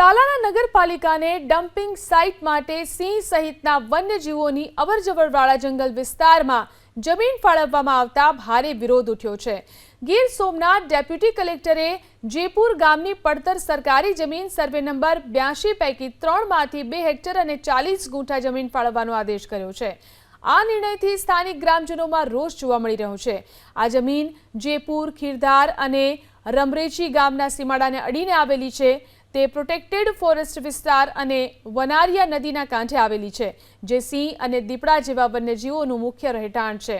તાલાના નગરપાલિકાને dumping site માટે સિંહ સહિતના વન્યજીવોની અવરજવરવાળા જંગલ વિસ્તારમાં જમીન ફાળવવામાં આવતા ભારે વિરોધ ઉઠ્યો છે. ગીર સોમનાથ ડેપ્યુટી કલેક્ટરે જેપુર ગામની પડતર સરકારી જમીન સર્વે નંબર બ્યાસી પૈકી ત્રણમાંથી બે હેક્ટર અને ચાલીસ ગુંઠા જમીન ફાળવવાનો આદેશ કર્યો છે. આ નિર્ણયથી સ્થાનિક ગ્રામજનોમાં રોષ જોવા મળી રહ્યો છે. આ જમીન જેપુર, ખીરધાર અને રમરેચી ગામના સીમાડાને અડીને આવેલી છે. તે પ્રોટેક્ટેડ ફોરેસ્ટ વિસ્તાર અને વનારિયા નદીના કાંઠે આવેલી છે, જે સિંહ અને દીપડા જેવા વન્યજીવોનું મુખ્ય રહેઠાણ છે.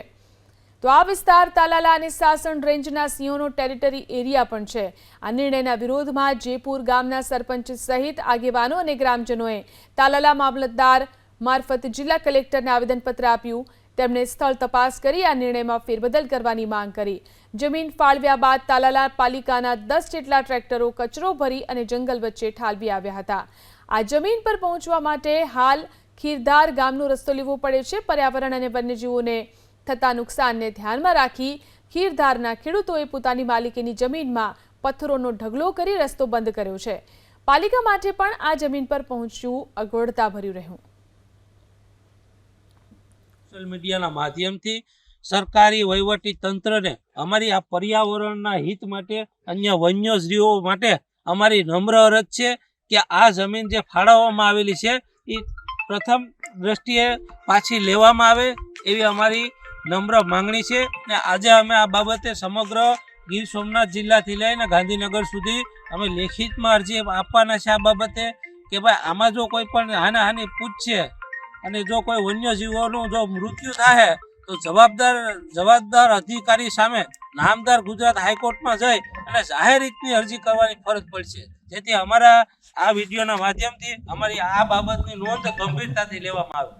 તો આ વિસ્તાર તાલાલા અને સાસણ રેન્જના સિંહોનો ટેરિટરી એરિયા પણ છે. આ નિર્ણયના વિરોધમાં જેપુર ગામના સરપંચ સહિત આગેવાનો અને ગ્રામજનોએ તાલાલા મામલતદાર મારફત જિલ્લા કલેક્ટરને આવેદનપત્ર આપ્યું. તેમણે સ્થળ તપાસ કરી આ નિર્ણયમાં ફેરબદલ કરવાની માંગ કરી. જમીન ફાળવ્યા બાદ તાલાલા પાલિકાના દસ જેટલા ટ્રેક્ટરો કચરો ભરી અને જંગલ વચ્ચે ઠાલવી આવ્યા હતા. આ જમીન પર પહોંચવા માટે હાલ ખીરધાર ગામનો રસ્તો લેવો પડે છે. પર્યાવરણ અને વન્યજીવોને થતા નુકસાનને ધ્યાનમાં રાખી ખીરધારના ખેડૂતોએ પોતાની માલિકીની જમીનમાં પથ્થરોનો ઢગલો કરી રસ્તો બંધ કર્યો છે. પાલિકા માટે પણ આ જમીન પર પહોંચવું અગવડતા ભર્યું રહ્યું. સોશિયલ મીડિયાના માધ્યમથી સરકારી વહીવટી તંત્રને અમારી આ પર્યાવરણના હિત માટે, અન્ય વન્યજીવો માટે અમારી નમ્ર અરજ છે કે આ જમીન જે ફાળવવામાં આવેલી છે એ પ્રથમ દ્રષ્ટિએ પાછી લેવામાં આવે એવી અમારી નમ્ર માંગણી છે. ને આજે અમે આ બાબતે સમગ્ર ગીર સોમનાથ જિલ્લાથી લઈને ગાંધીનગર સુધી અમે લેખિતમાં અરજી આપવાના છે આ બાબતે કે ભાઈ આમાં જો કોઈ પણ હાનાહાની પૂછશે અને જો કોઈ વન્યજીવોનું જો મૃત્યુ થાય તો જવાબદાર જવાબદાર અધિકારી સામે નામદાર ગુજરાત હાઈકોર્ટમાં જઈ અને જાહેર રીતની અરજી કરવાની ફરજ પડશે. જેથી અમારા આ વિડીયોના માધ્યમથી અમારી આ બાબતની નોંધ ગંભીરતાથી લેવામાં આવે.